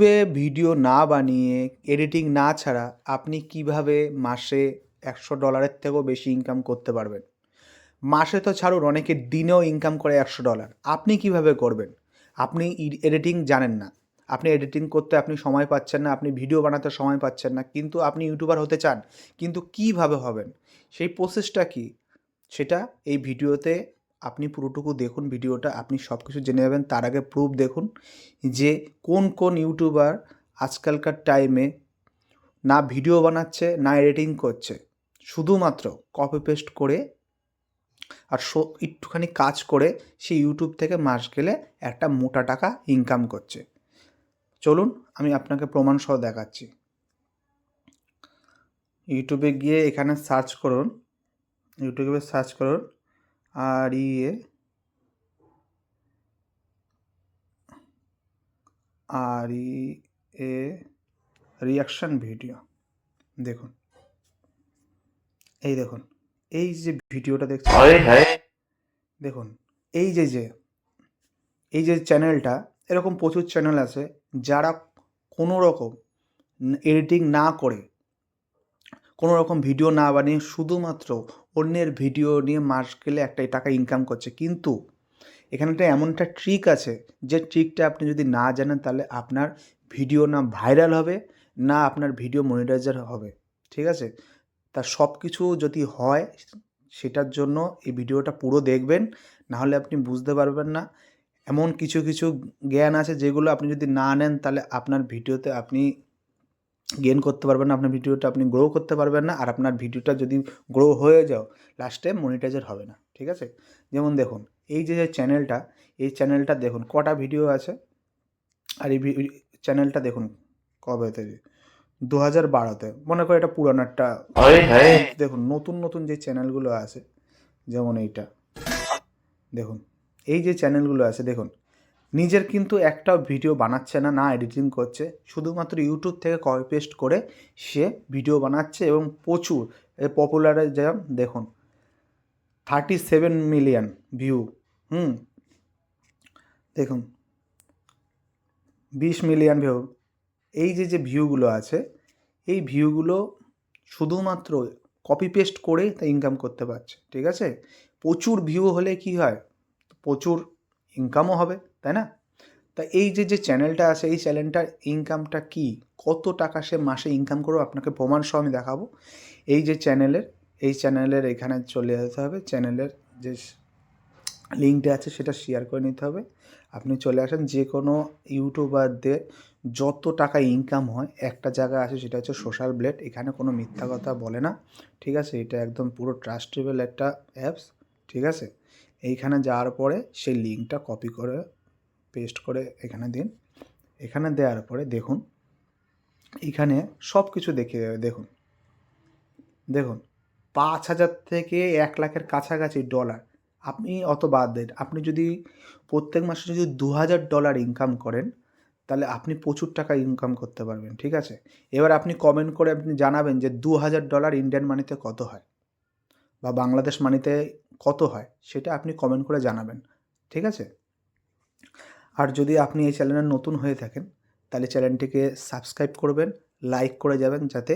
ইউটিউবে ভিডিও না বানিয়ে এডিটিং না ছাড়া আপনি কীভাবে মাসে একশো ডলারের থেকেও বেশি ইনকাম করতে পারবেন? মাসে তো ছাড়ুন, অনেকে দিনেও ইনকাম করে একশো ডলার। আপনি কীভাবে করবেন? আপনি এডিটিং জানেন না। আপনি এডিটিং করতে আপনি সময় পাচ্ছেন না, আপনি ভিডিও বানাতে সময় পাচ্ছেন না, কিন্তু আপনি ইউটিউবার হতে চান, কিন্তু কীভাবে হবেন? সেই প্রসেসটা কি? সেটা এই ভিডিওতে আপনি পুরোটুকু দেখুন ভিডিওটা, আপনি সব কিছু জেনে যাবেন। তার আগে প্রুফ দেখুন যে কোন কোন ইউটিউবার আজকালকার টাইমে না ভিডিও বানাচ্ছে, না এডিটিং করছে। শুধুমাত্র কপি পেস্ট করে আর শো একটুখানি কাজ করে সে ইউটিউব থেকে মাস গেলে একটা মোটা টাকা ইনকাম করছে। চলুন, আমি আপনাকে প্রমাণ সহ দেখাচ্ছি ইউটিউবে গিয়ে এখানে সার্চ করুন। ইউটিউবে সার্চ করুন। আর ইয়ে আর ই এ রিয়াকশন ভিডিও দেখুন। এই দেখুন। এই যে ভিডিওটা দেখছেন? দেখুন। এই যে যে এই যে চ্যানেলটা এরকম প্রচুর চ্যানেল আছে যারা কোনো রকম এডিটিং না করে কোনো রকম ভিডিও না বানিয়ে শুধুমাত্র অন্যের ভিডিও নিয়ে মাস গেলে একটা টাকা ইনকাম করছে। কিন্তু এখানে একটা এমন একটা ট্রিক আছে, যে ট্রিকটা আপনি যদি না জানেন তাহলে আপনার ভিডিও না ভাইরাল হবে, না আপনার ভিডিও মনিটাইজার হবে। ঠিক আছে? তা সব কিছু যদি হয়, সেটার জন্য এই ভিডিওটা পুরো দেখবেন নাহলে আপনি বুঝতে পারবেন না। এমন কিছু কিছু জ্ঞান আছে যেগুলো আপনি যদি না নেন, তাহলে আপনার ভিডিওতে আপনি গেন করতে পারবেন না আপনার ভিডিওটা আপনি গ্রো করতে পারবেন না আর আপনার ভিডিওটা যদি গ্রো হয়ে যাও লাস্টে মনিটাইজার হবে না ঠিক আছে? যেমন দেখুন এই যে চ্যানেলটা এই চ্যানেলটা দেখুন কটা ভিডিও আছে? আর এই চ্যানেলটা দেখুন কবে থেকে দু হাজার বারোতে মনে করো এটা পুরানো একটা দেখুন নতুন নতুন যে চ্যানেলগুলো আছে যেমন এইটা দেখুন এই যে চ্যানেলগুলো আছে দেখুন নিজের কিন্তু একটাও ভিডিও বানাচ্ছে না না এডিটিং করছে। শুধুমাত্র ইউটিউব থেকে কপি পেস্ট করে সে ভিডিও বানাচ্ছে এবং প্রচুর পপুলারে যেমন দেখুন থার্টি সেভেন মিলিয়ন ভিউ হুম, দেখুন, বিশ মিলিয়ন ভিউ এই যে যে ভিউগুলো আছে, এই ভিউগুলো শুধুমাত্র কপি পেস্ট করে তা ইনকাম করতে পারছে, ঠিক আছে? প্রচুর ভিউ হলে কি হয়? প্রচুর ইনকামও হবে। তাই না? তা এই যে যে চ্যানেলটা আছে, এই চ্যানেলটার ইনকামটা কি? কত টাকা সে মাসে ইনকাম করবে? আপনাকে প্রমাণ সহ আমি দেখাবো। এই যে চ্যানেলের এই চ্যানেলের এখানে চলে যেতে হবে। চ্যানেলের যে লিঙ্কটা আছে, সেটা শেয়ার করে নিতে হবে। আপনি চলে আসেন যে কোনো ইউটিউবারদের যত টাকা ইনকাম হয়, একটা জায়গা আছে সেটা হচ্ছে সোশ্যাল ব্লেড এখানে কোনো মিথ্যা কথা বলে না, ঠিক আছে? এটা একদম পুরো ট্রাস্টেবল একটা অ্যাপস ঠিক আছে? এইখানে যাওয়ার পরে সেই লিঙ্কটা কপি করে পেস্ট করে এখানে দিন। এখানে দেওয়ার পরে দেখুন, এখানে সব কিছু দেখে যাবে দেখুন দেখুন, পাঁচ হাজার থেকে এক লাখের কাছাকাছি ডলার আপনি অত বাদ দেন। আপনি যদি প্রত্যেক মাসে যদি দু হাজার ডলার ইনকাম করেন, তাহলে আপনি প্রচুর টাকা ইনকাম করতে পারবেন, ঠিক আছে? এবার আপনি কমেন্ট করে আপনি জানাবেন যে দু হাজার ডলার ইন্ডিয়ান মানিতে কত হয়? বা বাংলাদেশ মানিতে কত হয়? সেটা আপনি কমেন্ট করে জানাবেন, ঠিক আছে? আর যদি আপনি এই চ্যানেলে নতুন হয়ে থাকেন তাহলে চ্যানেলটিকে সাবস্ক্রাইব করবেন লাইক করে যাবেন যাতে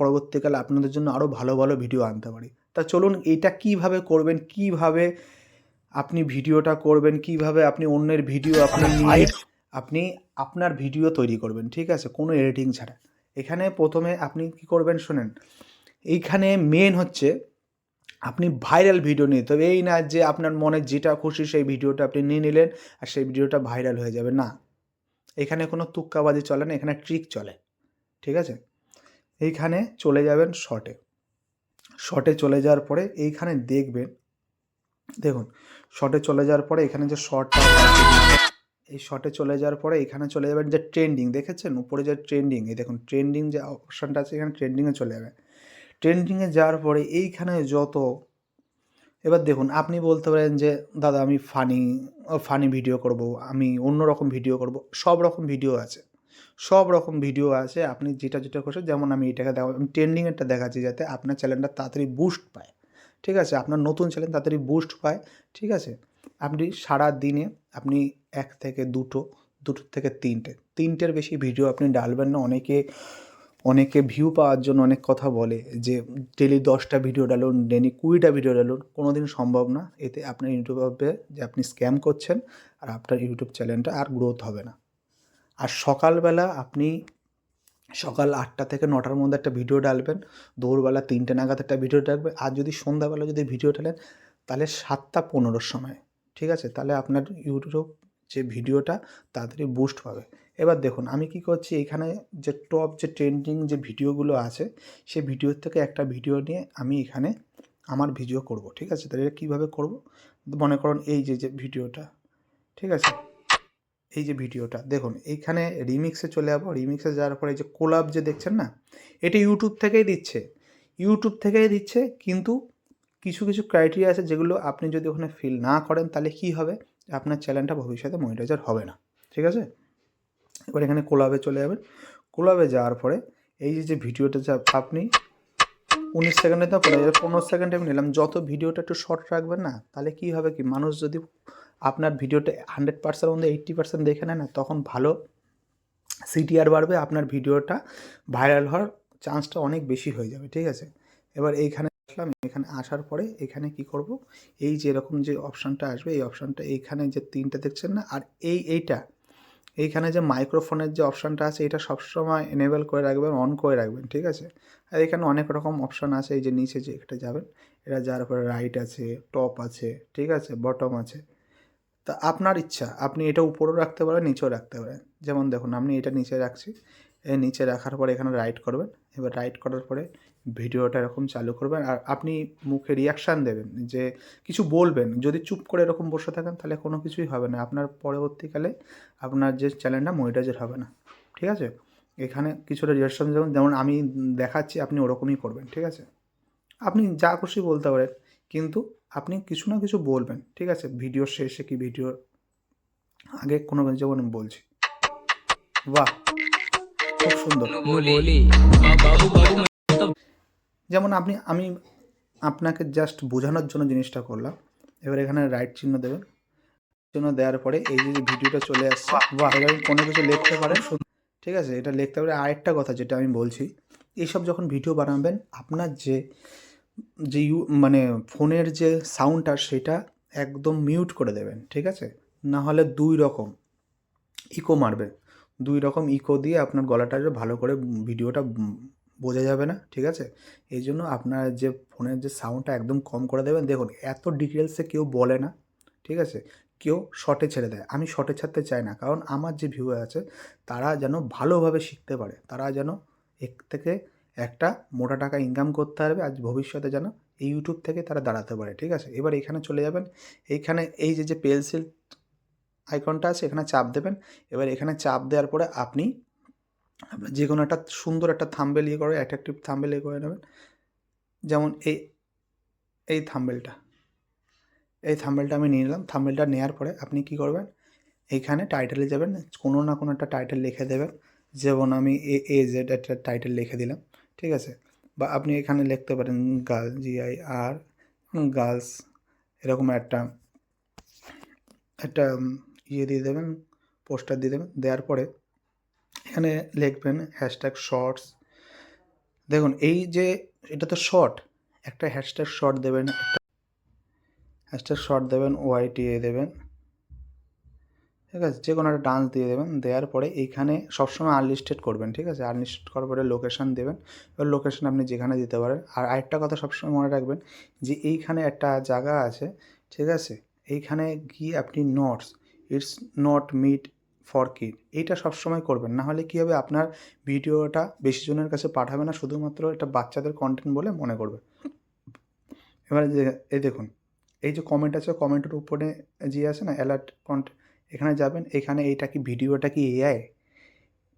পরবর্তীকালে আপনাদের জন্য আরও ভালো ভালো ভিডিও আনতে পারি। তা চলুন এটা কীভাবে করবেন কীভাবে আপনি ভিডিওটা করবেন কীভাবে আপনি অন্যের ভিডিও আপনি নিয়ে আপনি আপনার ভিডিও তৈরি করবেন ঠিক আছে? কোনো এডিটিং ছাড়া। এখানে প্রথমে আপনি কি করবেন শোনেন এইখানে মেন হচ্ছে আপনি ভাইরাল ভিডিও নিতে হবে এই না যে আপনার মনে যেটা খুশি সেই ভিডিওটা আপনি নিয়ে নিলেন আর সেই ভিডিওটা ভাইরাল হয়ে যাবে, না। এখানে কোনো তুক্কাবাজি চলে না, এখানে ট্রিক চলে, ঠিক আছে? এইখানে চলে যাবেন শর্টে শর্টে চলে যাওয়ার পরে এইখানে দেখবেন, দেখুন শর্টে চলে যাওয়ার পরে এখানে যে শর্টটা এই শর্টে চলে যাওয়ার পরে এখানে চলে যাবেন যে ট্রেন্ডিং দেখেছেন? উপরে যে ট্রেন্ডিং এই দেখুন ট্রেন্ডিং যে অপশানটা আছে, এখানে ট্রেন্ডিংয়ে চলে যাবে। ট্রেন্ডিংয়ে যাওয়ার পরে এইখানে যত, এবার দেখুন আপনি বলতে পারেন যে, দাদা, আমি ফানি ফানি ভিডিও করব, আমি অন্য রকম ভিডিও করব। সব রকম ভিডিও আছে। সব রকম ভিডিও আছে, আপনি যেটা যেটা করছেন যেমন আমি এটাকে দেখা, আমি ট্রেন্ডিংয়েরটা দেখাচ্ছি যাতে আপনার চ্যানেলটা তাড়াতাড়ি বুস্ট পায়। ঠিক আছে? আপনার নতুন চ্যানেল তাড়াতাড়ি বুস্ট পায়। ঠিক আছে? আপনি সারা দিনে আপনি এক থেকে দুটো দুটো থেকে তিনটে, তিনটের বেশি ভিডিও আপনি ডালবেন না। অনেকে অনেকে ভিউ পাওয়ার জন্য অনেক কথা বলে যে, ডেলি দশটা ভিডিও ডালুন ডেলি কুড়িটা ভিডিও ডালুন কোনো দিন সম্ভব না। এতে আপনার ইউটিউব হবে যে আপনি স্ক্যাম করছেন, আর আপনার ইউটিউব চ্যানেলটা আর গ্রোথ হবে না। আর সকালবেলা আপনি সকাল আটটা থেকে নটার মধ্যে একটা ভিডিও ডালবেন দৌড়বেলা তিনটে নাগাদ একটা ভিডিও ডালবেন, আর যদি সন্ধ্যাবেলা যদি ভিডিও ডালেন, তাহলে সাতটা পনেরোর সময়, ঠিক আছে? তাহলে আপনার ইউটিউব যে ভিডিওটা, তাড়াতাড়ি বুস্ট পাবে। এবার দেখুন, আমি কি করছি, এখানে যে টপ যে ট্রেন্ডিং যে ভিডিওগুলো আছে সেই ভিডিওর থেকে একটা ভিডিও নিয়ে আমি এখানে আমার ভিডিও করব, ঠিক আছে? তাহলে এটা কীভাবে করব? মনে করুন এই যে যে ভিডিওটা, ঠিক আছে? এই যে ভিডিওটা, দেখুন এইখানে রিমিক্সে চলে যাব। রিমিক্সে যাওয়ার পরে যে কোলাব যে দেখছেন না, এটা ইউটিউব থেকেই দিচ্ছে। ইউটিউব থেকেই দিচ্ছে, কিন্তু কিছু কিছু ক্রাইটেরিয়া আছে যেগুলো আপনি যদি ওখানে ফিল না করেন, তাহলে কী হবে? আপনার চ্যানেলটা ভবিষ্যতে মনিটাইজার হবে না, ঠিক আছে? এবার এখানে কোলাবে চলে যাবেন। কোলাবে যাওয়ার পরে এই যে যে ভিডিওটা যা আপনি উনিশ সেকেন্ডে তো পনেরো সেকেন্ডে আমি নিলাম, যত ভিডিওটা একটু শর্ট রাখবেন না, তাহলে কী হবে কি, মানুষ যদি আপনার ভিডিওটা হান্ড্রেড পার্সেন্ট মধ্যে এইট্টি পার্সেন্ট দেখে নেয় না, তখন ভালো সিটিআর বাড়বে, আপনার ভিডিওটা ভাইরাল হওয়ার চান্সটা অনেক বেশি হয়ে যাবে, ঠিক আছে? এবার এইখানে আসলাম, এখানে আসার পরে এখানে কি করব? এই যে এরকম যে অপশানটা আসবে, এই অপশানটা এইখানে যে তিনটে দেখছেন না, আর এই এইটা, এইখানে যে মাইক্রোফোনের যে অপশানটা আছে, এটা সবসময় এনেবেল করে রাখবেন অন করে রাখবেন, ঠিক আছে? আর এখানে অনেক রকম অপশান আছে, এই যে নিচে যে একটা যাবেন, এটা যার পরে রাইট আছে টপ আছে, ঠিক আছে বটম আছে। তা আপনার ইচ্ছা, আপনি এটা উপরেও রাখতে পারেন, নিচেও রাখতে পারেন। যেমন দেখুন, আমি এটা নিচে রাখছি নিচে রাখার পরে এখানে রাইট করবেন। এবার রাইট করার পরে ভিডিওটা এরকম চালু করবেন। আর আপনি মুখে রিয়াকশান দেবেন যে কিছু বলবেন। যদি চুপ করে এরকম বসে থাকেন তাহলে কোনো কিছুই হবে না। আপনার পরবর্তীকালে আপনার যে চ্যানেলটা মনিটাইজার হবে না। ঠিক আছে? এখানে কিছুটা রিয়াকশান যেমন যেমন আমি দেখাচ্ছি, আপনি ওরকমই করবেন। ঠিক আছে? আপনি যা খুশি বলতে পারেন। কিন্তু আপনি কিছু না কিছু বলবেন। ঠিক আছে? ভিডিওর শেষে কি ভিডিওর আগে কোনো যেমন বলছি? বাহ! খুব সুন্দর। যেমন আপনি আমি আপনাকে জাস্ট বোঝানোর জন্য জিনিসটা করলাম। এবার এখানে রাইট চিহ্ন দেবেন। চিহ্ন দেওয়ার পরে এই যে ভিডিওটা চলে আসছে বা কোনো কিছু লিখতে পারেন। ঠিক আছে এটা লিখতে পারে আরেকটা কথা যেটা আমি বলছি। এইসব যখন ভিডিও বানাবেন আপনার যে যে ইউ মানে ফোনের যে সাউন্ডটা সেটা একদম মিউট করে দেবেন। ঠিক আছে? না হলে দুই রকম। ইকো মারবে। দুই রকম ইকো দিয়ে আপনার গলাটা ভালো করে ভিডিওটা বোঝা যাবে না, ঠিক আছে? এই জন্য আপনার যে ফোনের যে সাউন্ডটা একদম কম করে দেবেন, দেখুন এত ডিটেলসে কেউ বলে না, ঠিক আছে? কেউ শর্টে ছেড়ে দেয়, আমি শর্টে ছাড়তে চাই না, কারণ আমার যে ভিউ আছে, তারা যেন ভালোভাবে শিখতে পারে, তারা যেন এক থেকে একটা মোটা টাকা ইনকাম করতে পারবে আজ ভবিষ্যতে যেন এই ইউটিউব থেকে তারা দাঁড়াতে পারে, ঠিক আছে? এবার এখানে চলে যাবেন, এইখানে এই যে যে পেন্সিল আইকনটা আছে, এখানে চাপ দেবেন। এবার এখানে চাপ দেওয়ার পরে আপনি যে কোনো একটা সুন্দর একটা থাম্বেল ইয়ে করে অ্যাট্রাকটিভ থাম্বেল ইয়ে করে নেবেন। যেমন এই এই থাম্বেলটা এই থাম্বেলটা আমি নিয়ে নিলাম। থাম্বেলটা নেওয়ার পরে আপনি কি করবেন? এইখানে টাইটেলে যাবেন, কোনো না কোনো একটা টাইটেল লিখে দেবেন। যেমন আমি এ এ জেড একটা টাইটেল লিখে দিলাম, ঠিক আছে? বা আপনি এখানে লিখতে পারেন গার্ল জিআই আর গার্লস এরকম একটা একটা ইয়ে দিয়ে দেবেন, পোস্টার দিয়ে দেবেন, দেওয়ার পরে এখানে লিখবেন হ্যাশট্যাগ শর্টস দেখুন, এই যে এটা তো শর্ট একটা হ্যাশট্যাগ শর্ট দেবেন হ্যাশট্যাগ শর্ট দেবেন ওয়াইটিএ দেবেন। ঠিক আছে যে কোনো একটা ডান্স দিয়ে দেবেন, দেওয়ার পরে এইখানে সবসময় আনলিস্টেড করবেন, ঠিক আছে? আনলিস্টেড করার পরে লোকেশান দেবেন, এবার লোকেশান আপনি যেখানে দিতে পারেন। আর আরেকটা কথা সবসময় মনে রাখবেন যে এইখানে একটা জায়গা আছে, ঠিক আছে? এইখানে গিয়ে আপনি notes it's not meant for kid. এইটা সবসময় করবেন। না হলে কী হবে? আপনার ভিডিওটা বেশি জনের কাছে পাঠাবে না, শুধুমাত্র এটা বাচ্চাদের কন্টেন্ট বলে মনে করবে। এবারে এই দেখুন, এই যে কমেন্ট আছে কমেন্টের উপরে যে আছে না অ্যালার্ট কন্টেন্ট এখানে যাবেন, এখানে এইটা কি ভিডিওটা কি এআই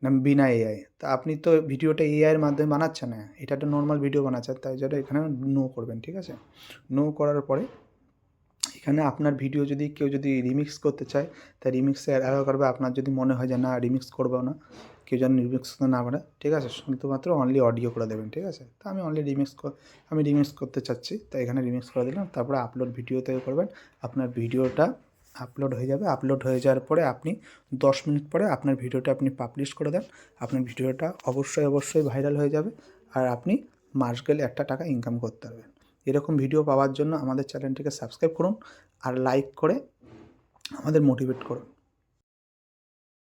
না বিনা এআই তা আপনি তো ভিডিওটা এআইয়ের মাধ্যমে বানাচ্ছেন না। এটা একটা নর্মাল ভিডিও বানাচ্ছেন, তাই জন্য এখানে নো করবেন, ঠিক আছে? নো করার পরে এখানে আপনার ভিডিও যদি কেউ যদি রিমিক্স করতে চায় তাই রিমিক্সে অ্যালাউ করবে। আপনার যদি মনে হয় যে না রিমিক্স করব না, কেউ যেন রিমিক্স না করে ঠিক আছে? শুধুমাত্র অনলি অডিও করে দেবেন, ঠিক আছে? তো আমি অনলি রিমিক্স আমি রিমিক্স করতে চাচ্ছি তাই এখানে রিমিক্স করে দিলাম, তারপরে আপলোড ভিডিওতে করবেন। আপনার ভিডিওটা আপলোড হয়ে যাবে। আপলোড হয়ে যাওয়ার পরে আপনি দশ মিনিট পরে আপনার ভিডিওটা আপনি পাবলিশ করে দেন। আপনার ভিডিওটা অবশ্যই অবশ্যই ভাইরাল হয়ে যাবে। আর আপনি মাস গেলে একটা টাকা ইনকাম করতে পারবেন। এরকম ভিডিও পাওয়ার জন্য আমাদের চ্যানেলটিকে সাবস্ক্রাইব করুন আর লাইক করে আমাদের মোটিভেট করুন।